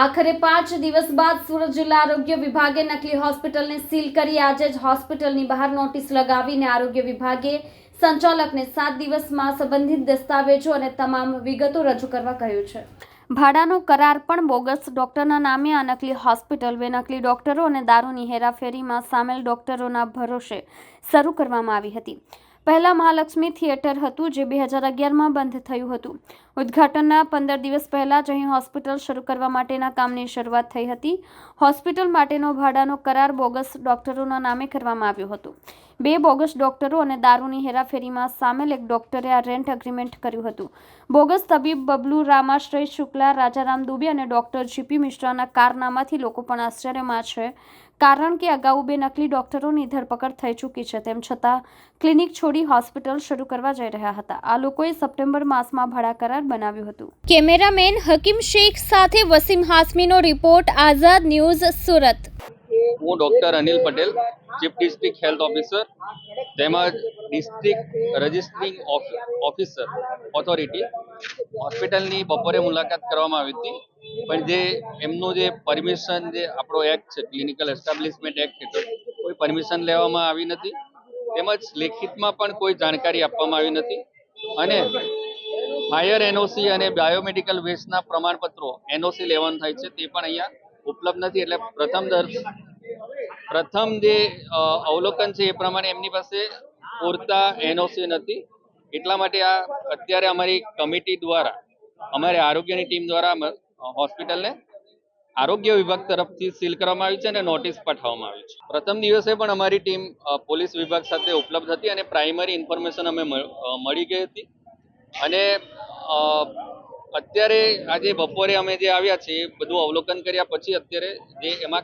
આખરે પાંચ દિવસ બાદ સુરત જિલ્લા આરોગ્ય વિભાગે નકલી હોસ્પિટલને સીલ કરી. આજે જ હોસ્પિટલની બહાર નોટિસ લગાવીને આરોગ્ય વિભાગે સંચાલકને સાત દિવસમાં સંબંધિત દસ્તાવેજો અને તમામ વિગતો રજૂ કરવા કહ્યું છે. ભાડાનો કરાર પણ બોગસ ડોક્ટરના નામે આ નકલી હોસ્પિટલ બે નકલી ડોક્ટરો અને દારૂની હેરાફેરીમાં સામેલ ડોક્ટરોના ભરોસે શરૂ કરવામાં આવી હતી. પહેલા મહાલક્ષ્મી થિયેટર હતું જે બે હજાર અગિયારમાં બંધ થયું હતું. ઉદ્ઘાટનના પંદર દિવસ પહેલા જ અહીં હોસ્પિટલ શરૂ કરવા માટેના કામની શરૂઆત થઈ હતી. હોસ્પિટલ માટેનો ભાડાનો કરાર બોગસ ડોક્ટરોના નામે કરવામાં આવ્યો હતો. બે બોગસ ડોક્ટરો અને દારૂની હેરાફેરીમાં સામેલ એક ડોક્ટરે આ રેન્ટ એગ્રીમેન્ટ કર્યું હતું. બોગસ તબીબ બબલુ રામાશ્રય શુક્લા, રાજારામ દુબે અને ડોક્ટર જીપી મિશ્રાના કારનામાથી લોકો પણ આશ્ચર્યમાં છે કારણ કે અગાઉ બે નકલી ડોક્ટરોની ધરપકડ થઈ ચૂકી છે. તેમ છતાં ક્લિનિક છોડી હોસ્પિટલ શરૂ કરવા જઈ રહ્યા હતા. આ લોકોએ સપ્ટેમ્બર માસમાં ભાડા કરાર બનાવ્યું હતું. કેમેરામેન હકીમ શેખ સાથે વસીમ હાસમીનો રિપોર્ટ આઝાદ ન્યૂઝ સુરત. હું doctor Anil Patel chief district health officer તેમજ ડિસ્ટ્રિક્ટ રજિસ્ટ્રિંગ ઓફિસર ઓથોરિટી હોસ્પિટલની બપોરે મુલાકાત કરવામાં આવી હતી. પણ જે એમનું જે પરમિશન જે આપણો એક્ટ છે ક્લિનિકલ એસ્ટાબ્લિશમેન્ટ એક્ટ હેઠળ, કોઈ પરમિશન લેવામાં આવી નથી. તેમજ લેખિતમાં પણ કોઈ જાણકારી આપવામાં આવી નથી. અને હાયર એનઓસી અને બાયોમેડિકલ વેસ્ટના પ્રમાણપત્રો એનઓસી લેવાનું થાય છે, તે પણ અહીંયા ઉપલબ્ધ નથી. એટલે પ્રથમ દર, પ્રથમ જે અવલોકન છે એ પ્રમાણે એમની પાસે પૂરતા એનઓસી નથી. એટલા માટે આ અત્યારે અમારી કમિટી દ્વારા, અમારી આરોગ્યની ટીમ દ્વારા હોસ્પિટલને આરોગ્ય વિભાગ તરફથી સીલ કરવામાં આવી છે અને નોટિસ પાઠવવામાં આવી છે. પ્રથમ દિવસે પણ અમારી ટીમ પોલીસ વિભાગ સાથે ઉપલબ્ધ હતી અને પ્રાઇમરી ઇન્ફોર્મેશન અમે મળ- ગઈ હતી. અને અત્યારે આજે બપોરે અમે જે આવ્યા છીએ, બધું અવલોકન કર્યા પછી અત્યારે જે એમાં,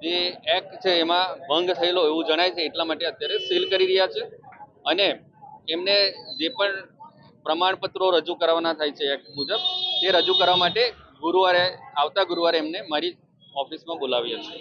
જે એક્ટ છે એમાં ભંગ થયેલો એવું જણાય છે એટલા માટે અત્યારે સીલ કરી રહ્યા છે. અને એમને જે પણ પ્રમાણપત્રો રજૂ કરવાના થાય છે એક્ટ મુજબ તે રજૂ કરવા માટે ગુરુવારે, આવતા ગુરુવારે એમને મારી ઓફિસમાં બોલાવ્યા છે